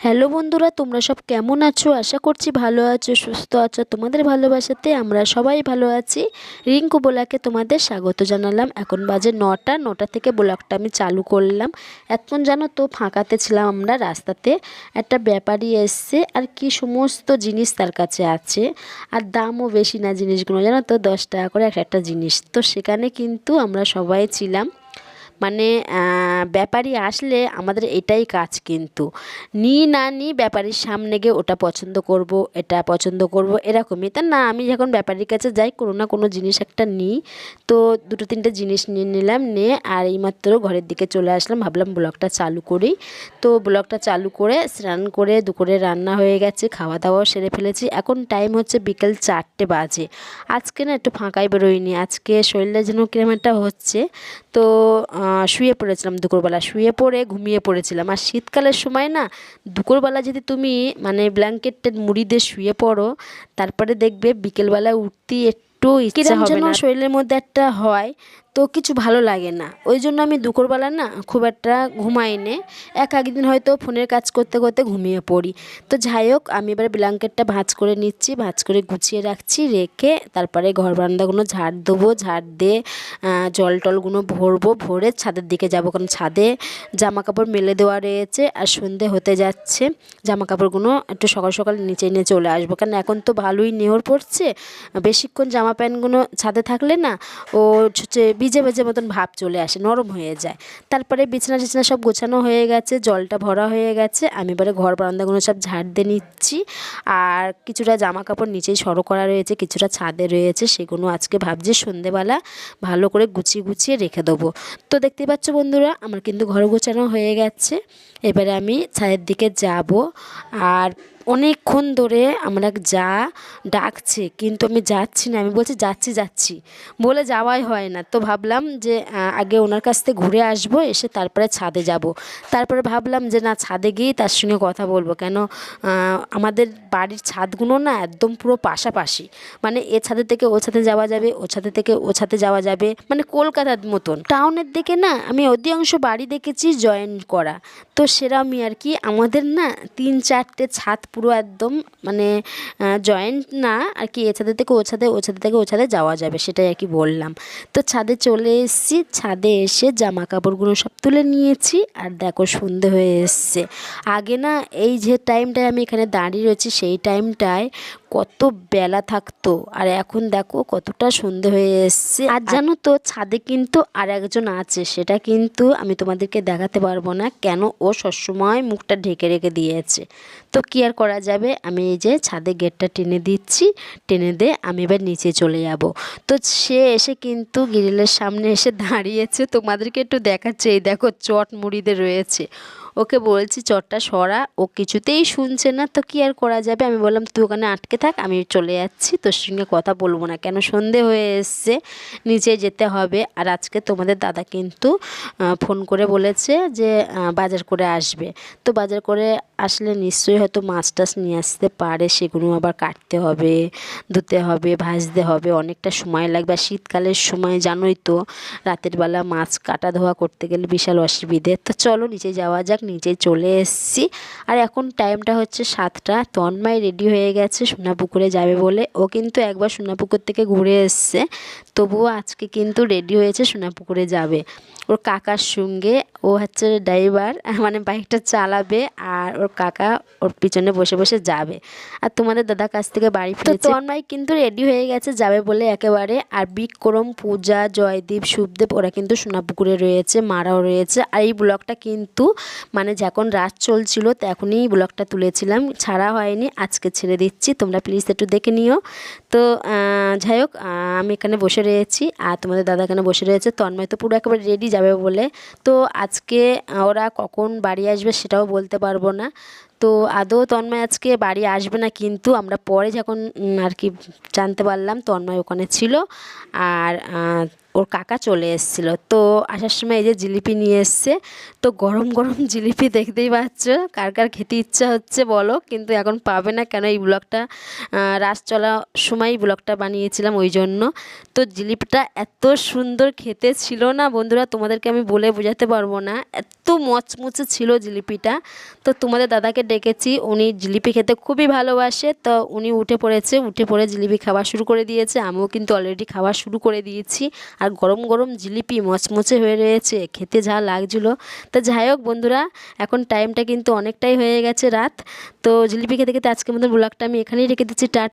Hello বন্ধুরা, তোমরা সব কেমন আছো? আশা করছি ভালো আছো, সুস্থ আছো। তোমাদের ভালোবাসাতে আমরা সবাই ভালো আছি। রিঙ্কু বোলাকে তোমাদের স্বাগত জানালাম। এখন বাজে নটা নটা থেকে ব্লগটা আমি চালু করলাম। এখন জানো তো, ফাঁকাতে ছিলাম আমরা রাস্তাতে। একটা ব্যাপারী এসছে আর কি সমস্ত জিনিস তার কাছে আছে। আর দামও বেশি না জিনিসগুলো। জানো তো, দশ টাকা করে একটা জিনিস। তো সেখানে কিন্তু আমরা সবাই ছিলাম। মানে ব্যাপারী আসলে আমাদের এটাই কাজ কিন্তু। নিই না নিই ব্যাপারীর সামনে গিয়ে ওটা পছন্দ করব, এটা পছন্দ করব, এরকমই। তা না, আমি যখন ব্যাপারীর কাছে যাই, কোনো না কোনো জিনিস একটা নিই। তো দুটো তিনটে জিনিস নিয়ে নিলাম, নিয়ে আর এইমাত্র ঘরের দিকে চলে আসলাম, ভাবলাম ব্লগটা চালু করি। তো ব্লগটা চালু করে স্নান করে দুপুরে রান্না হয়ে গেছে খাওয়া দাওয়াও সেরে ফেলেছি। এখন টাইম হচ্ছে বিকেল চারটে বাজে। আজকে না একটু ফাঁকাই বেরোয়নি, আজকে শরীরটা যেন কিরম একটা হচ্ছে। তো শুয়ে পড়েছিলাম দুপুরবেলা শুয়ে পড়ে ঘুমিয়ে পড়েছিলাম। আর শীতকালের সময় না দুপুরবেলা যদি তুমি মানে ব্ল্যাঙ্কেটের মুড়ি দিয়ে শুয়ে পড়ো তারপরে দেখবে বিকেলবেলা উঠতে একটু ইচ্ছা হবে না। শরীরের মধ্যে একটা হয় তো কিছু ভালো লাগে না। ওই জন্য আমি দুপুরবেলা না খুব একটা ঘুমাই নে। এক একদিন হয়তো ফোনের কাজ করতে করতে ঘুমিয়ে পড়ি। তো যাই হোক, আমি এবার ব্ল্যাঙ্কেটটা ভাঁজ করে নিচ্ছি, ভাঁজ করে গুছিয়ে রাখছি, রেখে তারপরে ঘর বারান্দাগুলো ঝাড় দেবো, ঝাড় দিয়ে জল টলগুলো ভরবো, ভরে ছাদের দিকে যাব। কারণ ছাদে জামা কাপড় মেলে দেওয়া রয়েছে আর সন্ধে হতে যাচ্ছে। জামা কাপড়গুলো একটু সকাল সকাল নিচে নিয়ে চলে আসব। কারণ এখন তো ভালোই নেহর পড়ছে বেশিক্ষণ জামা প্যান্টগুলো ছাদে থাকলে না ও হচ্ছে ভিজে ভিজে মতন ভাব চলে আসে, নরম হয়ে যায়। তারপরে বিছানা টিছানা সব গোছানো হয়ে গেছে, জলটা ভরা হয়ে গেছে। আমি এবারে ঘর বারান্দাগুলো সব ঝাড় দিয়ে নিচ্ছি। আর কিছুটা জামা কাপড় নিচেই সরো করা রয়েছে, কিছুটা ছাদে রয়েছে, সেগুলো আজকে ভাবছি সন্ধেবেলা ভালো করে গুছিয়ে গুছিয়ে রেখে দেবো। তো দেখতে পাচ্ছ বন্ধুরা, আমার কিন্তু ঘর গোছানো হয়ে গেছে। এবারে আমি ছাদের দিকে যাব। আর অনেকক্ষণ ধরে আমরা যা ডাকছে, কিন্তু আমি যাচ্ছি না। আমি বলছি, যাচ্ছি যাচ্ছি। বলে যাওয়াই হয় না। তো ভাবলাম যে আগে ওনার কাছ থেকে ঘুরে আসব, এসে তারপরে ছাদে যাব। তারপরে ভাবলাম যে, না, ছাদে গিয়েই তার সঙ্গে কথা বলব। কেন আমাদের বাড়ির ছাদগুলো না একদম পুরো পাশাপাশি। মানে এ ছাদে থেকে ও ছাদে যাওয়া যাবে, ও ছাদে থেকে ও ছাদে যাওয়া যাবে। মানে কলকাতার মতন। টাউনের দিকে না আমি অধিকাংশ বাড়ি দেখেছি জয়েন করা। তো সেরমই আর কি। আমাদের না তিন চারটে ছাদ পুরো একদম মানে জয়েন্ট না, আর কি এ ছাদের থেকে ও ছাদে ও ছাদে থেকে ও ছাদে যাওয়া যাবে, সেটাই আর কি বললাম। তো ছাদে চলে এসেছি, ছাদে এসে জামা কাপড়গুলো সব তুলে নিয়েছি, আর দেখো সন্ধে হয়ে এসছে। আগে না, এই যে টাইমটায় আমি এখানে দাঁড়িয়ে রয়েছি, সেই টাইমটায় কত বেলা থাকতো, আর এখন দেখো কতটা সন্ধে হয়ে এসছে। আর জানো তো, ছাদে কিন্তু আর একজন আছে, সেটা কিন্তু আমি তোমাদেরকে দেখাতে পারব না, কেন ও সবসময় মুখটা ঢেকে রেখে দিয়েছে। তো কি আর করা যাবে, আমি এই যে ছাদে গেটটা টেনে দিচ্ছি, টেনে দিয়ে আমি এবার নিচে চলে যাব। তো সে এসে কিন্তু গ্রিলের সামনে এসে দাঁড়িয়েছে, তোমাদেরকে একটু দেখাচ্ছে, এই দেখো চট মুড়িতে রয়েছে। ওকে বলছি, চটটা সরা, ও কিছুতেই শুনছে না, তো কি আর করা যাবে? আমি বললাম, তুই ওখানে আটকে থাক, আমি চলে যাচ্ছি, তোর সঙ্গে কথা বলব না। কেন? সন্ধে হয়ে এসছে, নিচে যেতে হবে। আর আজকে তোমাদের দাদা কিন্তু ফোন করে বলেছে যে বাজার করে আসবে। তো বাজার করে আসলে নিশ্চয়ই হয়তো মাছ টাছ নিয়ে আসতে পারে, সেগুলো আবার কাটতে হবে, ধুতে হবে, ভাজতে হবে, অনেকটা সময় লাগবে। আর শীতকালের সময় জানোই তো, রাতের বেলা মাছ কাটা ধোয়া করতে গেলে বিশাল অসুবিধে। তো চলো, নিচে যাওয়া যাক নিচে চলে এসছি। আর এখন টাইমটা হচ্ছে সাতটা। তন্ময় রেডি হয়ে গেছে সোনাপুকুরে যাবে বলে। ও কিন্তু একবার সোনাপুকুর থেকে ঘুরে এসছে। তবুও আজকে কিন্তু রেডি হয়েছে সোনাপুকুরে যাবে। ওর কাকার সঙ্গে ও হচ্ছে ড্রাইভার মানে বাইকটা চালাবে আর ওর কাকা ওর পিছনে বসে বসে যাবে। আর তোমাদের দাদার কাছ থেকে বাড়ি ফিরেছে। তন্ময় কিন্তু রেডি হয়ে গেছে যাবে বলে একেবারে। আর বিক্রম পূজা জয়দীপ শুভদেব ওরা কিন্তু সোনাপুকুরে রয়েছে মারাও রয়েছে। আর এই ব্লগটা কিন্তু মানে যখন রাত চলছিল তখনই ব্লগটা তুলেছিলাম। ছাড়া হয়নি, আজকে ছেড়ে দিচ্ছি, তোমরা প্লিজ একটু দেখে নিও। তো যাই হোক আমি এখানে বসে রয়েছি, আর তোমাদের দাদা এখানে বসে রয়েছে। তন্ময় তো পুরো একেবারে রেডি যাবে বলে। তো, আজকে ওরা কখন বাড়ি আসবে সেটাও বলতে পারব না। তো, আদৌ তন্ময় আজকে বাড়ি আসবে না কিন্তু আমরা পরে যখন আর কি জানতে পারলাম, তন্ময় ওখানে ছিল। আর ওর কাকা চলে এসেছিল। তো আসার সময় এই যে জিলিপি নিয়ে এসছে, তো গরম গরম জিলিপি দেখতেই পাচ্ছ, কার কার খেতে ইচ্ছা হচ্ছে বলো, কিন্তু এখন পাবে না কেন এই ব্লগটা রাস চলা সময় ব্লগটা বানিয়েছিলাম ওই জন্য। তো জিলিপিটা এত সুন্দর খেতে ছিল না বন্ধুরা, তোমাদেরকে আমি বলে বোঝাতে পারব না। এত মচমুচে ছিল জিলিপিটা। তো তোমাদের দাদাকে ডেকেছি, উনি জিলিপি খেতে খুবই ভালোবাসে, তো উনি উঠে পড়েছে, উঠে পড়ে জিলিপি খাওয়া শুরু করে দিয়েছে, আমিও কিন্তু অলরেডি খাওয়া শুরু করে দিয়েছি। আর গরম গরম জিলিপি মচমচে হয়ে রয়েছে, খেতে যা লাগছিল। তা যাই হোক বন্ধুরা, এখন টাইমটা কিন্তু অনেকটাই হয়ে গেছে রাত। তো জিলিপি খেতে খেতে আজকের মতন ব্লগটা আমি এখানেই রেখে দিচ্ছি টাটা